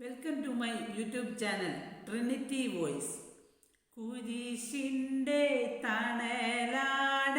Welcome to my YouTube channel Trinity Voice കുരിശിന്റെ തണലാടെന്റെ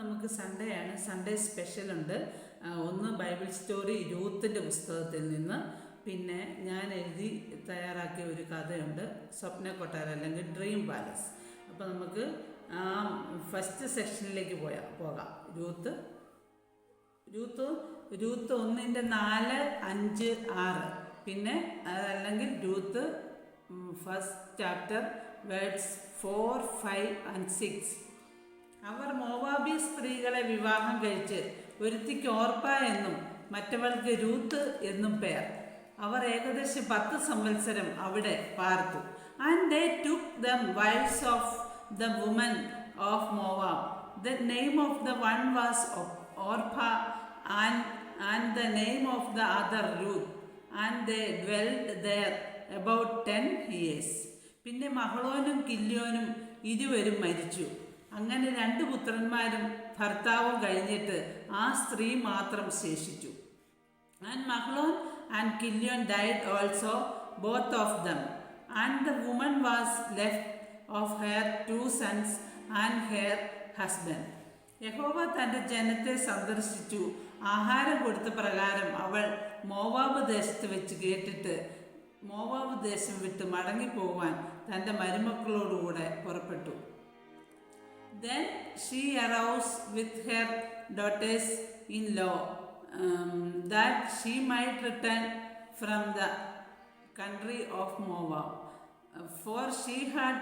നമുക്ക് സൺഡേ ആണ്. സൺഡേ സ്പെഷ്യൽ ഉണ്ട്. ഒന്ന് ബൈബിൾ സ്റ്റോറി രൂത്തിന്റെ പുസ്തകത്തിൽ നിന്ന് പിന്നെ ഞാൻ എഴുതി തയ്യാറാക്കിയ ഒരു കഥയുണ്ട്. സ്വപ്ന കൊട്ടാര അല്ലെങ്കിൽ ഡ്രീം പാലസ് അപ്പോൾ നമുക്ക് ആ ഫസ്റ്റ് സെക്ഷനിലേക്ക് പോയാൽ പോകാം. രൂത്ത് രൂത്ത് രൂത്ത് ഒന്നിന്റെ നാല് അഞ്ച് ആറ്. പിന്നെ അതല്ലെങ്കിൽ Ruth first chapter words four five and six അവർ മോവാബി സ്ത്രീകളെ വിവാഹം കഴിച്ച് ഒരുത്തിക്ക് ഓർപ്പ എന്നും മറ്റവൾക്ക് രൂത്ത് എന്നും പേർ. അവർ ഏകദേശം പത്ത് സംവത്സരം അവിടെ പാർത്തു. And they took them wives of the women of Moab the name of the one was Orpah and and the name of the other Ruth and they dwelled there about ten years പിന്നെ മഹളോനും കില്യോനും ഇരുവരും മരിച്ചു. അങ്ങനെ രണ്ട് പുത്രന്മാരും ഭർത്താവും കഴിഞ്ഞിട്ട് ആ സ്ത്രീ മാത്രം ശേഷിച്ചു. And Mahlon and Chilion died also both of them and the woman was left of her two sons and her husband യഹോവ തന്റെ ജനത്തെ സന്ദർശിച്ചു. ആഹാരം കൊടുത്ത പ്രകാരം അവൾ മോവാബ് ദേശത്ത് വെച്ച് കേട്ടിട്ട് മോവാബ് ദേശം വിട്ട് മടങ്ങിപ്പോവാൻ തന്റെ മരുമക്കളോടുകൂടെ പുറപ്പെട്ടു. Then she arose with her daughters in law um, that she might return from the country of Moab. Uh, For she had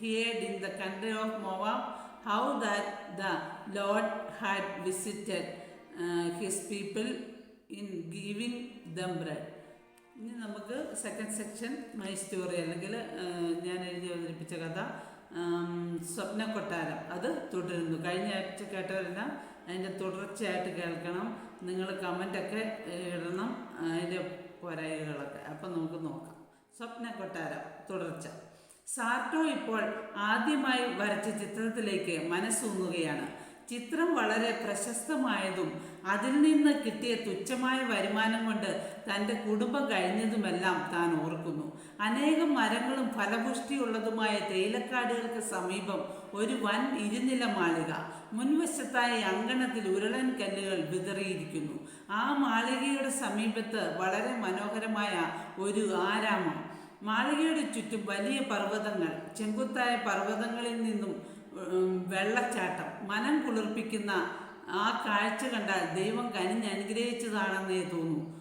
heard in the country of Moab how that the Lord had visited uh, his people in giving them bread. ഇനി നമുക്ക് second section my story അല്ലെങ്കിൽ ഞാൻ എഴുതി അവതരിപ്പിച്ച കഥ സ്വപ്ന കൊട്ടാരം അത് തുടരുന്നു. കഴിഞ്ഞ ആഴ്ച കേട്ടവരെല്ലാം അതിന്റെ തുടർച്ചയായിട്ട് കേൾക്കണം. നിങ്ങൾ കമന്റൊക്കെ ഇടണം. അതിന്റെ പോരായികളൊക്കെ അപ്പം നമുക്ക് നോക്കാം. സ്വപ്ന കൊട്ടാരം തുടർച്ച. സാർട്ടോ ഇപ്പോൾ ആദ്യമായി വരച്ച ചിത്രത്തിലേക്ക് മനസ്സൂന്നുകയാണ് ചിത്രം വളരെ പ്രശസ്തമായതും അതിൽ നിന്ന് കിട്ടിയ തുച്ഛമായ വരുമാനം കൊണ്ട് തന്റെ കുടുംബം കഴിഞ്ഞതുമെല്ലാം താൻ ഓർക്കുന്നു. അനേകം മരങ്ങളും ഫലപുഷ്ടിയുള്ളതുമായ തേയിലക്കാടുകൾക്ക് സമീപം ഒരു വൻ ഇരുനില മാളിക. മുൻവശത്തായി അങ്കണത്തിൽ ഉരുളൻ കല്ലുകൾ വിതറിയിരിക്കുന്നു. ആ മാളികയുടെ സമീപത്ത് വളരെ മനോഹരമായ ഒരു ആരാമം. മാളികയുടെ ചുറ്റും വലിയ പർവതങ്ങൾ ചെങ്കുത്തായ പർവതങ്ങളിൽ നിന്നും വെള്ളച്ചാട്ടം മനം കുളിർപ്പിക്കുന്ന ആ കാഴ്ച കണ്ടാൽ ദൈവം കനിഞ്ഞ് അനുഗ്രഹിച്ചതാണെന്നേ തോന്നൂ.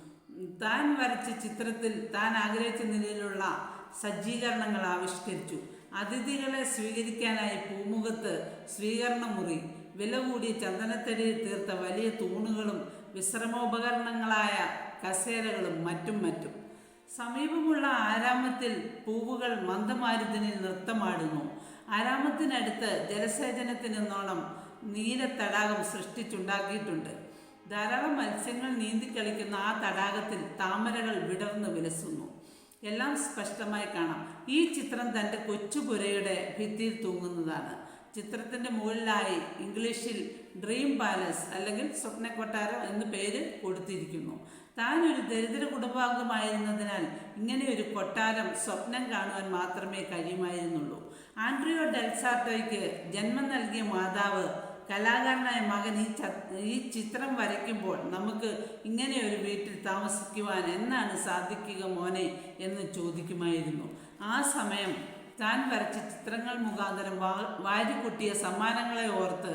താൻ വരച്ച ചിത്രത്തിൽ താൻ ആഗ്രഹിച്ച നിലയിലുള്ള സജ്ജീകരണങ്ങൾ ആവിഷ്കരിച്ചു. അതിഥികളെ സ്വീകരിക്കാനായി പൂമുഖത്ത് സ്വീകരണ മുറി വില കൂടിയ ചന്ദനത്തടിയിൽ തീർത്ത വലിയ തൂണുകളും വിശ്രമോപകരണങ്ങളായ കസേരകളും മറ്റും മറ്റും. സമീപമുള്ള ആരാമത്തിൽ പൂവുകൾ മന്ദമാരുതിനിൽ നൃത്തമാടുന്നു. ആരാമത്തിനടുത്ത് ജലസേചനത്തിനെന്നോണം നീല തടാകം സൃഷ്ടിച്ചുണ്ടാക്കിയിട്ടുണ്ട്. ധാരാളം മത്സ്യങ്ങൾ നീന്തിക്കളിക്കുന്ന ആ തടാകത്തിൽ താമരകൾ വിടർന്നു വിലസുന്നു. എല്ലാം സ്പഷ്ടമായി കാണാം. ഈ ചിത്രം തന്റെ കൊച്ചുപുരയുടെ ഭിത്തിയിൽ തൂങ്ങുന്നതാണ്. ചിത്രത്തിന്റെ മുകളിലായി ഇംഗ്ലീഷിൽ ഡ്രീം പാലസ് അല്ലെങ്കിൽ സ്വപ്ന കൊട്ടാരം എന്ന് പേര് കൊടുത്തിരിക്കുന്നു. താൻ ഒരു ദരിദ്ര കുടുംബാംഗമായിരുന്നതിനാൽ ഇങ്ങനെ ഒരു കൊട്ടാരം സ്വപ്നം കാണുവാൻ മാത്രമേ കഴിയുമായിരുന്നുള്ളൂ. ആൻഡ്രിയോ ഡെൽസാർട്ടോയ്ക്ക് ജന്മം നൽകിയ മാതാവ് കലാകാരനായ മകൻ ഈ ഈ ചിത്രം വരയ്ക്കുമ്പോൾ നമുക്ക് ഇങ്ങനെ ഒരു വീട്ടിൽ താമസിക്കുവാൻ എന്നാണ് സാധിക്കുക മോനെ എന്ന് ചോദിക്കുമായിരുന്നു. ആ സമയം താൻ വരച്ച ചിത്രങ്ങൾ മുഖാന്തരം വാ വാരിക്കുട്ടിയ സമ്മാനങ്ങളെ ഓർത്ത്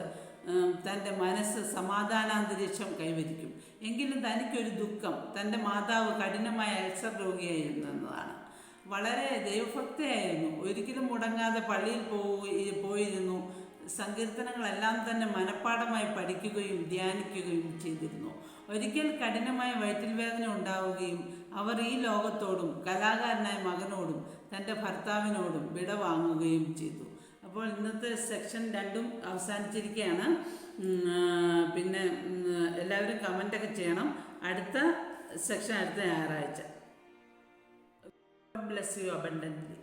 തന്റെ മനസ്സ് സമാധാനാന്തരീക്ഷം കൈവരിക്കും. എങ്കിലും തനിക്കൊരു ദുഃഖം തന്റെ മാതാവ് കഠിനമായ അൾസർ രോഗിയായിരുന്നു എന്നതാണ്. വളരെ ദൈവഭക്തയായിരുന്നു. ഒരിക്കലും മുടങ്ങാതെ പള്ളിയിൽ പോയി പോയിരുന്നു. സങ്കീർത്തനങ്ങളെല്ലാം തന്നെ മനഃപ്പാടമായി പഠിക്കുകയും ധ്യാനിക്കുകയും ചെയ്തിരുന്നു. ഒരിക്കൽ കഠിനമായ വയറ്റിൽ വേദന ഉണ്ടാവുകയും അവർ ഈ ലോകത്തോടും കലാകാരനായ മകനോടും തന്റെ ഭർത്താവിനോടും വിട വാങ്ങുകയും ചെയ്തു. അപ്പോൾ ഇന്നത്തെ സെക്ഷൻ രണ്ടും അവസാനിച്ചിരിക്കുകയാണ്. പിന്നെ എല്ലാവരും കമന്റൊക്കെ ചെയ്യണം. അടുത്ത സെക്ഷൻ അടുത്ത ഞായറാഴ്ച. Bless you abundantly